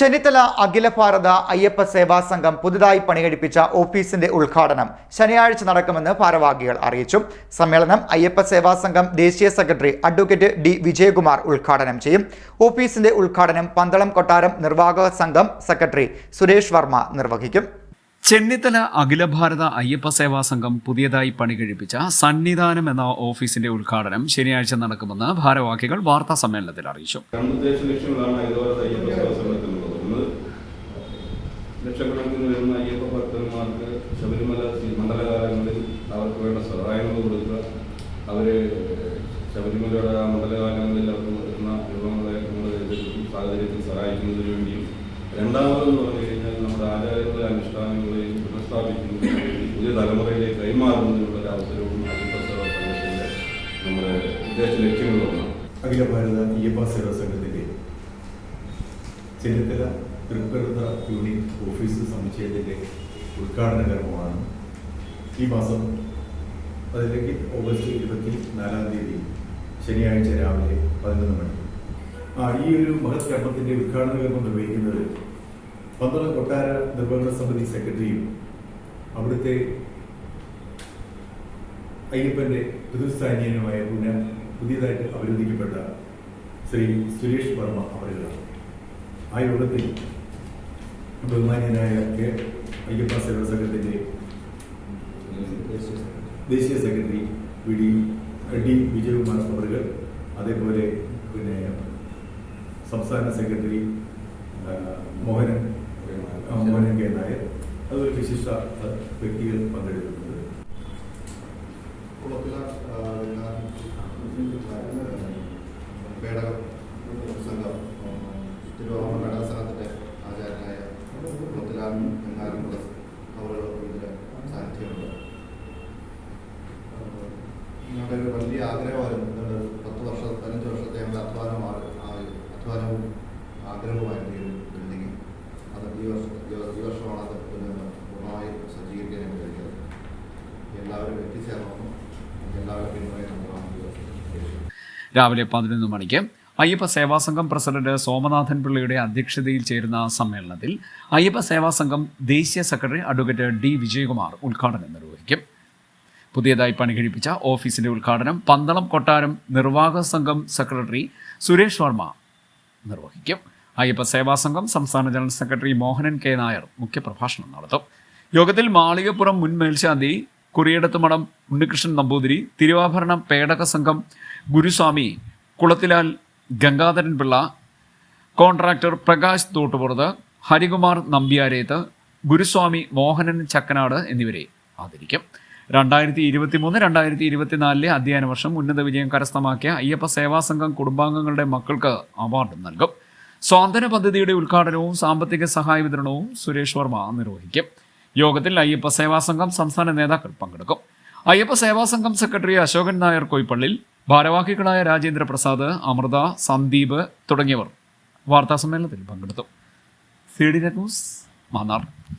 ചെന്നിത്തല അഖില ഭാരത അയ്യപ്പ സേവാ സംഘം പുതുതായി പണികഴിപ്പിച്ച ഓഫീസിന്റെ ഉദ്ഘാടനം ശനിയാഴ്ച നടക്കുമെന്ന് ഭാരവാഹികൾ അറിയിച്ചു. സമ്മേളനം അയ്യപ്പ സേവാ സംഘം ദേശീയ സെക്രട്ടറി അഡ്വക്കേറ്റ് ഡി വിജയകുമാർ ഉദ്ഘാടനം ചെയ്യും. ഓഫീസിന്റെ ഉദ്ഘാടനം പന്തളം കൊട്ടാരം നിർവാഹക സംഘം സെക്രട്ടറി സുരേഷ് വർമ്മ നിർവഹിക്കും. ചെന്നിത്തല അഖില ഭാരത അയ്യപ്പ സേവാ സംഘം പുതിയതായി പണികഴിപ്പിച്ച സന്നിധാനം എന്ന ഓഫീസിന്റെ ഉദ്ഘാടനം ശനിയാഴ്ച നടക്കുമെന്ന് ഭാരവാഹികൾ വാർത്താ സമ്മേളനത്തിൽ അറിയിച്ചു. ഒന്ന് ലക്ഷക്കണക്കിന് വരുന്ന അയ്യപ്പ ഭക്തന്മാർക്ക് ശബരിമല മണ്ഡലകാലങ്ങളിൽ അവർക്ക് വേണ്ട സഹായങ്ങൾ കൊടുക്കുക. അവരെ ശബരിമലയുടെ ആ മണ്ഡലകാലങ്ങളിൽ അവർക്ക് വരുന്ന രൂപങ്ങളെ സാഹചര്യത്തിൽ സഹായിക്കുന്നതിന് വേണ്ടിയും. രണ്ടാമതെന്ന് പറഞ്ഞു കഴിഞ്ഞാൽ നമ്മുടെ ആചാരങ്ങളെ അനുഷ്ഠാനങ്ങളെയും പുനഃസ്ഥാപിക്കുന്നതിന് വേണ്ടി പുതിയ തലമുറയിലേക്ക് കൈമാറുന്നതിനുള്ള ഒരു അവസരവും അയ്യപ്പ സേവാ സംഘത്തിന്റെ നമ്മുടെ ഉദ്ദേശ ലക്ഷ്യങ്ങളൊന്നാണ് അഖില ഭാരത അയ്യപ്പ സേവാ സംഘത്തിന്റെ ചെന്നിത്തല തൃക്കരുത യൂണിറ്റ് ഓഫീസ് സമുച്ചയത്തിന്റെ ഉദ്ഘാടന കർമ്മമാണ്. ഈ മാസം അതിലേക്ക് ഓഗസ്റ്റ് ഇരുപത്തി നാലാം തീയതി ശനിയാഴ്ച രാവിലെ പതിനൊന്ന് മണി. ആ ഈ ഒരു മഹത് കർമ്മത്തിന്റെ ഉദ്ഘാടന കർമ്മം നിർവഹിക്കുന്നത് പന്തളം കൊട്ടാര നിർവഹണ സമിതി സെക്രട്ടറിയും അവിടുത്തെ അയ്യപ്പന്റെ പുതുസ്ഥാനീയനുമായ പുന പുതിയതായിട്ട് അവരോധിക്കപ്പെട്ട ശ്രീ സുരേഷ് വർമ്മ അവരുകളാണ് ആ യോഗത്തിൽ ബഹുമാനിയനായ കെ അയ്യപ്പ സേവാ സംഘത്തിന്റെ ദേശീയ secretary V D D Vijayakumar അവറുകൾ അതേപോലെ പിന്നെ സംസ്ഥാന സെക്രട്ടറി മോഹനൻ മോഹനൻ കെ നായർ അതൊരു വിശിഷ്ട വ്യക്തികൾ പങ്കെടുക്കുന്നുണ്ട്. പേടകം സംഘം തിരുവാമ പേടക സംഘത്തിന്റെ ആചാര്യനായ എന്നാലും വെങ്ങാരം പ്ലസ് അവരോടൊപ്പം ഇതിൽ സാന്നിധ്യമുണ്ട്. ഞങ്ങളുടെ ഒരു വലിയ ആഗ്രഹമായിരുന്നു. നിങ്ങളുടെ പത്ത് വർഷം പതിനഞ്ച് വർഷത്തെ ഞങ്ങളുടെ അധ്വാനമാണ് അധ്വാനവും ആഗ്രഹവുമായിരുന്നു ബിൽഡിംഗ് അത് ഈ വർഷം ഈ വർഷമാണ് അത് പൂർണമായി സജ്ജീകരിക്കാൻ കഴിക്കുന്നത് എല്ലാവരും എത്തിച്ചേർന്നു. എല്ലാവരും പിന്തുണയും രാവിലെ പതിനൊന്ന് മണിക്ക് അയ്യപ്പ സേവാ സംഘം പ്രസിഡന്റ് സോമനാഥൻ പിള്ളയുടെ അധ്യക്ഷതയിൽ ചേരുന്ന സമ്മേളനത്തിൽ അയ്യപ്പ സേവാ സംഘം ദേശീയ സെക്രട്ടറി അഡ്വക്കേറ്റ് ഡി വിജയകുമാർ ഉദ്ഘാടനം നിർവഹിക്കും. പുതിയതായി പണി പണികഴിപ്പിച്ച ഓഫീസിന്റെ ഉദ്ഘാടനം പന്തളം കൊട്ടാരം നിർവാഹക സംഘം സെക്രട്ടറി സുരേഷ് വർമ്മ നിർവഹിക്കും. അയ്യപ്പ സേവാ സംഘം സംസ്ഥാന general secretary Mohanan K Nair മുഖ്യപ്രഭാഷണം നടത്തും. യോഗത്തിൽ മാളികപ്പുറം മുൻ മേൽശാന്തി കുറിയടത്തുമഠം ഉണ്ണികൃഷ്ണൻ നമ്പൂതിരി തിരുവാഭരണം പേടക സംഘം ഗുരുസ്വാമി കുളത്തിലാൽ ഗംഗാധരൻ പിള്ള കോൺട്രാക്ടർ പ്രകാശ് തോട്ടുപുറത്ത് ഹരികുമാർ നമ്പ്യാരേത്ത് ഗുരുസ്വാമി മോഹനൻ ചക്കനാട് എന്നിവരെ ആദരിക്കും. രണ്ടായിരത്തി ഇരുപത്തി മൂന്ന് രണ്ടായിരത്തി ഇരുപത്തിനാലിലെ അധ്യയന വർഷം ഉന്നത വിജയം കരസ്ഥമാക്കിയ അയ്യപ്പ സേവാ സംഘം കുടുംബാംഗങ്ങളുടെ മക്കൾക്ക് അവാർഡും നൽകും. സ്വാതന്ത്ര്യ പദ്ധതിയുടെ ഉദ്ഘാടനവും സാമ്പത്തിക സഹായ വിതരണവും സുരേഷ് വർമ്മ നിർവഹിക്കും. യോഗത്തിൽ അയ്യപ്പ സേവാ സംഘം സംസ്ഥാന നേതാക്കൾ പങ്കെടുക്കും. അയ്യപ്പ സേവാ സംഘം സെക്രട്ടറി അശോകൻ നായർ കൊയ്പ്പള്ളിൽ ഭാരവാഹികളായ രാജേന്ദ്ര പ്രസാദ് അമൃത സന്ദീപ് തുടങ്ങിയവർ വാർത്താസമ്മേളനത്തിൽ പങ്കെടുത്തു. C D news Mannar.